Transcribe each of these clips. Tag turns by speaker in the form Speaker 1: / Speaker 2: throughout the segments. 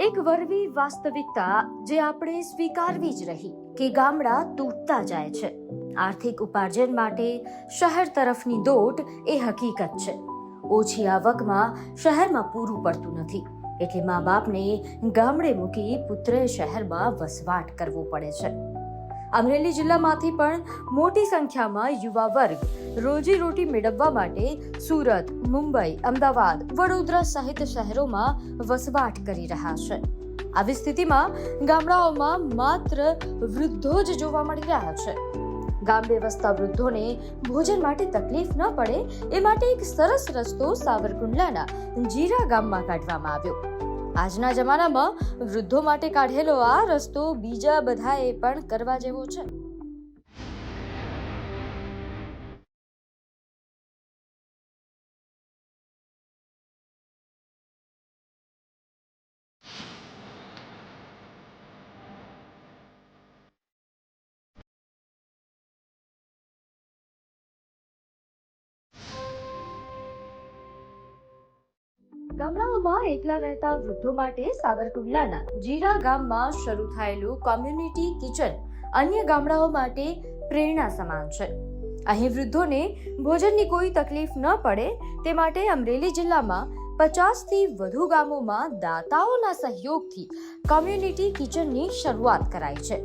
Speaker 1: એક વરવી વાસ્તવિકતા જે આપણે સ્વીકારવી જ રહી કે ગામડા તૂટતા જાય છે. આર્થિક ઉપાર્જન માટે શહેર તરફની દોટ એ હકીકત છે. ઓછી આવકમાં શહેરમાં પૂરું પડતું નથી, એટલે મા બાપને ગામડે મૂકી પુત્રે શહેરમાં વસવાટ કરવો પડે છે. અમરેલી જિલ્લામાંથી પણ મોટી સંખ્યામાં યુવા વર્ગ રોજીરોટી મેળવવા માટે સુરત, મુંબઈ, અમદાવાદ, વડોદરા સહિત શહેરોમાં વસવાટ કરી રહ્યા છે. આવી સ્થિતિમાં ગામડાઓમાં માત્ર વૃદ્ધો જ જોવા મળી રહ્યા છે. ગામડે વસતા વૃદ્ધોને ભોજન માટે તકલીફ ન પડે એ માટે એક સરસ રસ્તો સાવરકુંડલાના જીરા ગામમાં કાઢવામાં આવ્યો. આજના જમાનામાં વૃદ્ધો માટે કાઢેલો આ રસ્તો બીજા બધાએ પણ કરવા જેવો છે. ગામડાઓમાં એકલા રહેતા વૃદ્ધો માટે સાવરકુંડલાના જીરા ગામમાં શરૂ થયેલું કોમ્યુનિટી કિચન અન્ય ગામડાઓ માટે પ્રેરણા સમાન છે. અહીં વૃદ્ધોને ભોજનની કોઈ તકલીફ ન પડે, તે માટે અમરેલી જિલ્લામાં પચાસથી વધુ ગામોમાં દાતાઓના સહયોગથી કોમ્યુનિટી કિચનની શરૂઆત કરાઈ છે.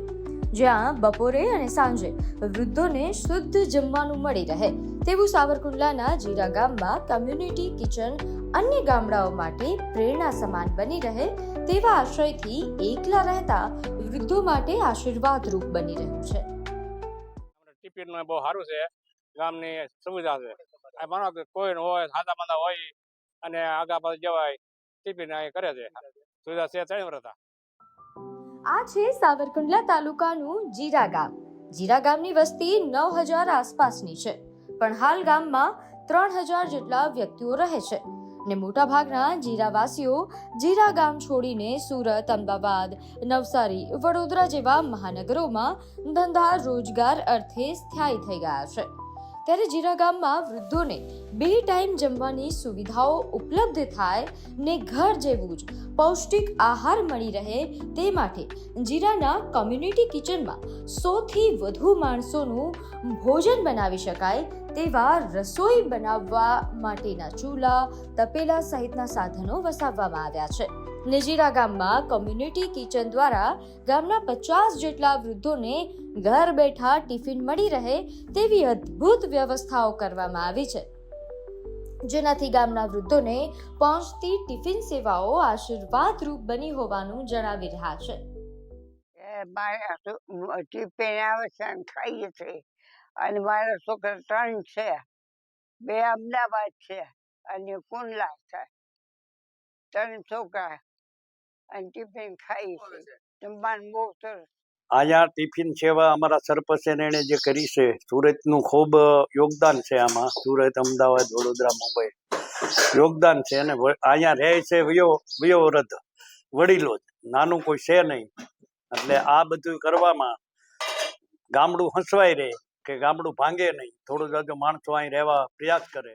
Speaker 1: જ્યાં બપોરે અને સાંજે વૃદ્ધોને શુદ્ધ જમવાનું મળી રહે, તેવું સાવરકુંડલાના જીરા ગામમાં કોમ્યુનિટી કિચન અન્ય ગામડાઓ માટે પ્રેરણા સમાન બની રહે તેવા આશયથી એકલા રહેતા વૃદ્ધો માટે આશીર્વાદરૂપ બની રહ્યું છે.
Speaker 2: ટિફિન બહુ સારું છે. ગામની સુવિધા છે. માનો કે કોઈ હોય સાદા બાંધા હોય અને આગા પાછળ જવાય ટિફિન કરે છે. સુવિધા છે ત્રણ વર્ષ
Speaker 1: આ છે સાવરકુંડલા તાલુકાનું જીરા ગામ. જીરા ગામની વસ્તી નવ હજાર આસપાસની છે પણ હાલ ગામમાં ત્રણ હજાર જેટલા વ્યક્તિઓ રહે છે. ને મોટા ભાગના જીરાવાસીઓ જીરા ગામ છોડીને સુરત, અમદાવાદ, નવસારી, વડોદરા જેવા મહાનગરોમાં ધંધા રોજગાર અર્થે સ્થાયી થઈ ગયા છે. ત્યારે જીરા ગામમાં વૃદ્ધોને બે ટાઈમ જમવાની સુવિધાઓ ઉપલબ્ધ થાય ને ઘર જેવું જ પૌષ્ટિક આહાર મળી રહે તે માટે જીરાના કોમ્યુનિટી કિચનમાં સોથી વધુ માણસોનું ભોજન બનાવી શકાય તેવા રસોઈ બનાવવા માટેના ચૂલા, તપેલા સહિતના સાધનો વસાવવામાં આવ્યા છે. નેજીરા ગામમાં કોમ્યુનિટી કિચન દ્વારા ગામના પચાસ જેટલા વૃદ્ધોને ઘર બેઠા ટિફિન મળી રહે તેવી અદ્ભુત વ્યવસ્થાઓ કરવામાં આવી છે. જેનાથી ગામના વૃદ્ધોને પહોંચતી ટિફિન સેવાઓ આશીર્વાદરૂપ બની હોવાનું જણાવી રહ્યા છે.
Speaker 3: મારા ટિફિન આવે છે અને ખાઈએ છીએ અને મારા છોકરા ત્રણ છે. બે અમદાવાદ છે અને કુંડલા છે. ત્રણ છોકરા અને ટિફિન ખાઈ છે. જમવાનું બહુ સરસ.
Speaker 4: અહીંયા ટિફિન સેવા અમારા સરપંચે એને જે કરી છે સુરતનું ખૂબ યોગદાન છે આમાં. સુરત અમદાવાદ વડોદરા મુંબઈ. યોગદાન છે અને અહીંયા રહે છે વયો વયો વૃદ્ધ વડીલો જ. નાનું કોઈ છે નહીં. એટલે આ બધું કરવામાં ગામડું હસવાય રહે કે ગામડું ભાંગે નહીં. થોડું જાજો માણસો અહીં રહેવા પ્રયાસ કરે.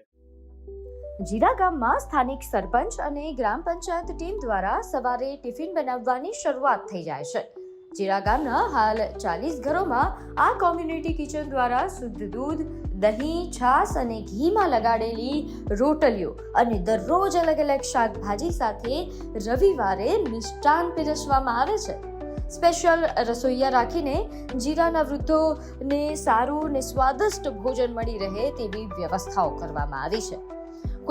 Speaker 1: જીરા ગામમાં સ્થાનિક સરપંચ અને ગ્રામ પંચાયત ટીમ દ્વારા સવારે ટિફિન બનાવવાની શરૂઆત થઈ જાય છે. જીરા ગામના હાલ ચાલીસ ઘરોમાં આ કોમ્યુનિટી કિચન દ્વારા શુદ્ધ દૂધ, દહીં છાસ અને ઘીમાં લગાડેલી રોટલીઓ અને દરરોજ અલગ અલગ શાકભાજી સાથે રવિવારે મિષ્ટાન પીરસવામાં આવે છે. સ્પેશિયલ રસોઈયા રાખીને જીરાના વૃદ્ધોને સારું ને સ્વાદિષ્ટ ભોજન મળી રહે તેવી વ્યવસ્થાઓ કરવામાં આવી છે.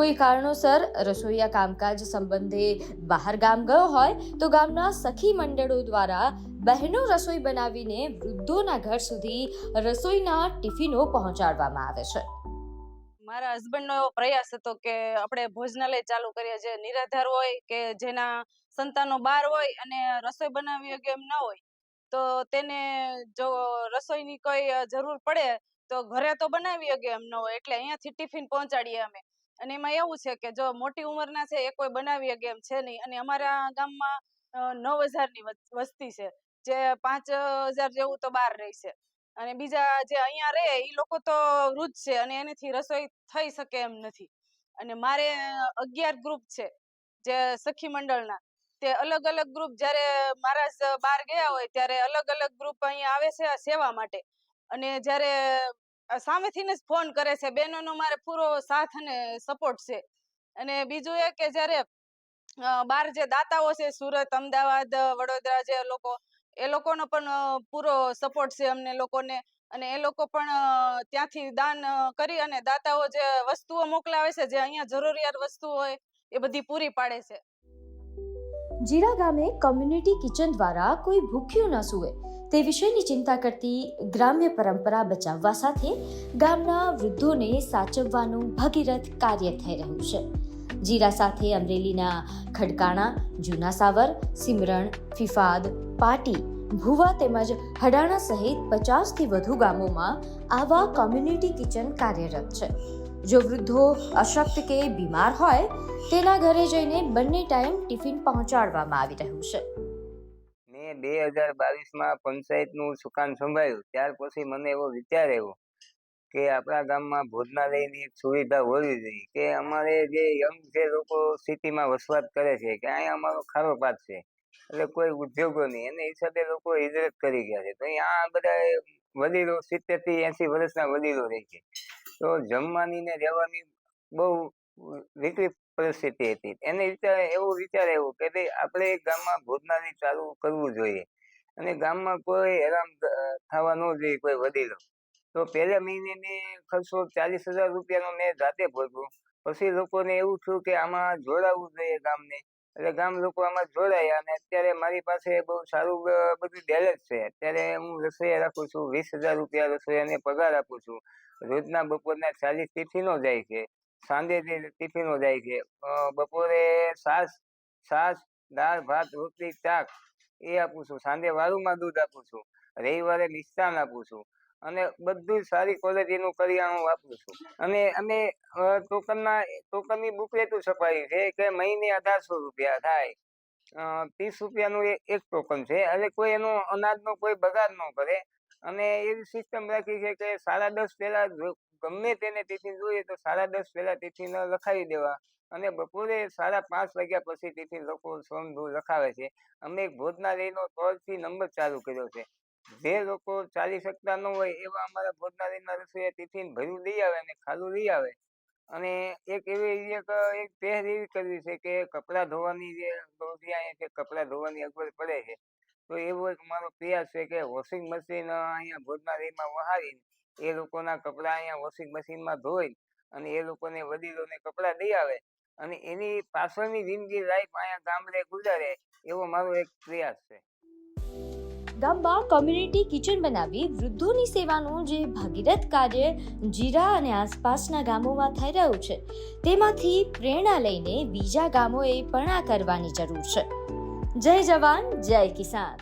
Speaker 1: કોઈ કારણોસર રસોઈયા કામકાજ સંબંધે બહાર ગામ ગયો હોય તો ગામના સખી મંડળો દ્વારા બહેનો રસોઈ બનાવીને વૃદ્ધોના ઘર સુધી રસોઈના ટિફિનો પહોંચાડવામાં આવે છે.
Speaker 5: મારા હસબન્ડનો એવો પ્રયાસ હતો કે આપણે ભોજનાલય ચાલુ કરીએ જે નિરાધાર હોય કે જેના સંતાનો બહાર હોય અને રસોઈ બનાવી શકે એમ ન હોય, તો તેને જો રસોઈની કોઈ જરૂર પડે તો ઘરે તો બનાવી શકે એમ ન હોય. એટલે અહીંયાથી ટિફિન પહોંચાડીએ અમે. અને એમાં એવું છે કે જો મોટી ઉંમરના છે, એ કોઈ બનાવી શકે એમ છે નહીં. અને અમારા ગામમાં નવ હજારની વસ- વસ્તી છે. જે પાંચ હજાર જેવું તો બહાર રહેશે અને બીજા જે અહીંયા રહે એ લોકો તો વૃદ્ધ છે અને એનાથી રસોઈ થઈ શકે એમ નથી. અને મારે અગિયાર ગ્રુપ છે, જે સખી મંડળના. તે અલગ અલગ ગ્રુપ જ્યારે મહારાજ બહાર ગયા હોય, ત્યારે અલગ અલગ ગ્રુપ અહીંયા આવે છે સેવા માટે. અને જ્યારે સામેથી જ ફોન કરે છે. બહેનોનો મારે પૂરો સાથ અને સપોર્ટ છે. અને બીજું એ કે જ્યારે બાર જે દાતાઓ છે, સુરત, અમદાવાદ, વડોદરા જે લોકો, એ લોકોનો પણ પૂરો સપોર્ટ છે અમને લોકોને. અને એ લોકો પણ ત્યાંથી દાન કરી અને દાતાઓ જે વસ્તુઓ મોકલાવે છે, જે અહીંયા જરૂરિયાત વસ્તુઓ હોય, એ બધી પૂરી પાડે છે.
Speaker 1: જીરા ગામે કોમ્યુનિટી કિચન દ્વારા કોઈ ભૂખ્યું ન સૂવે. તે વિષયની ચિંતા કરતી ગ્રામ્ય પરંપરા બચાવવા સાથે ગામના વૃદ્ધોને સાચવવાનું ભગીરથ કાર્ય થઈ રહ્યું છે. જીરા સાથે અમરેલીના ખડકાણા, જૂના સાવર, સિમરણ, ફિફાદ, પાટી, ભુવા તેમજ હડાણા સહિત પચાસથી વધુ ગામોમાં આવા કોમ્યુનિટી કિચન કાર્યરત છે. જો વૃદ્ધો અશક્ત કે બીમાર હોય, તેના ઘરે જઈને બંને ટાઈમ ટિફિન પહોંચાડવામાં આવી રહ્યું છે.
Speaker 6: મેં બે હજાર બાવીસમાં પંચાયતનું સુકાન સંભાળ્યું. ત્યાર પછી મને એવો વિચાર આવ્યો કે આપણા ગામમાં ભોજનાલયની એક સુવિધા હોવી જોઈએ. કે અમારે જે યંગ જે લોકો સિટીમાં વસવાટ કરે છે, કે અહીંયા અમારો ખારો પાક છે. એટલે કોઈ ઉદ્યોગો નહીં. એને હિસાબે લોકો હિજરત કરી ગયા છે. તો અહીંયા બધા વડીલો સિત્તેરથી એસી વર્ષના વડીલો રહે છે. તો જમવાની ને રહેવાની બહુ વિકૃત પરિસ્થિતિ હતી. એને વિચાર એવો કે ભાઈ આપણે ગામમાં ભોજનાલય ચાલુ કરવું જોઈએ. અને ગામમાં કોઈ હેરાન થવા ન જોઈએ કોઈ વડીલો. તો પહેલા મહિને મેં ખર્ચો ચાલીસ હજાર રૂપિયાનો મેં જાતે ભોગવું પછી લોકોને એવું થયું કે આમાં જોડાવવું જોઈએ ગામને. એટલે ગામ લોકો આમાં જોડાયા અને અત્યારે મારી પાસે બહુ સારું બધું બેલેન્સ છે. અત્યારે હું રસોઈયા રાખું છું, વીસ હજાર રૂપિયા રસોઈયાને પગાર આપું છું. રોજના બપોરના ચાલીસ ટિફિનો જાય છે, સાંજે ટિફિનો જાય છે બપોરે સાસ છાસ, દાળ, ભાત, રોટલી, શાક એ આપું છું. સાંજે વાળુમાં દૂધ આપું છું, રવિવારે મિષ્ટાન આપું છું અને બધું સારી ક્વોલિટીનું કરિયાણું વાપરું છું. અને અમે ટોકનના, ટોકનની બુકલેટું છપાવી છે કે મહિને અઢારસો રૂપિયા થાય. ત્રીસ રૂપિયાનું એક ટોકન છે. એટલે કોઈ એનો અનાજનો કોઈ બગાડ ન કરે. અને એવી સિસ્ટમ રાખી છે કે સાડા દસ પહેલા ગમે તેને ટિફિન જોઈએ તો સાડા દસ પહેલા ટિફિન લખાવી દેવા. અને બપોરે સાડા પાંચ વાગ્યા પછી ટિફિન લોકો સ્વયંભૂ લખાવે છે. અમે એક ભોજનાલયનો તોડથી નંબર ચાલુ કર્યો છે. જે લોકો ચાલી શકતા ન હોય એવા અમારા ભોજનાલયના રસોઈયા ટિફિન ભર્યું લઈ આવે અને ખાલું લઈ આવે. અને એક એવી એક એક પહેર એવી કરવી છે કે કપડાં ધોવાની જે અહીંયા છે, કપડાં ધોવાની અગવડ પડે છે. તો એવો એક મારો પ્રયાસ છે કે વોશિંગ મશીન અહીંયા ભોજનાલયમાં વહાવીને એ લોકોના કપડાં અહીંયા વોશિંગ મશીનમાં ધોઈ અને એ લોકોને વડીલોને કપડાં દઈ આવે અને એની પાછળની જિંદગી લાઈફ અહીંયા ગામડે ગુજારે એવો મારો એક પ્રયાસ છે.
Speaker 1: ગામમાં કોમ્યુનિટી કિચન બનાવી વૃદ્ધોની સેવાનું જે ભાગીરથ કાર્ય જીરા અને આસપાસના ગામોમાં થઈ રહ્યું છે. તેમાંથી પ્રેરણા લઈને બીજા ગામોએ પણ આ કરવાની જરૂર છે. જય જવાન જય કિસાન.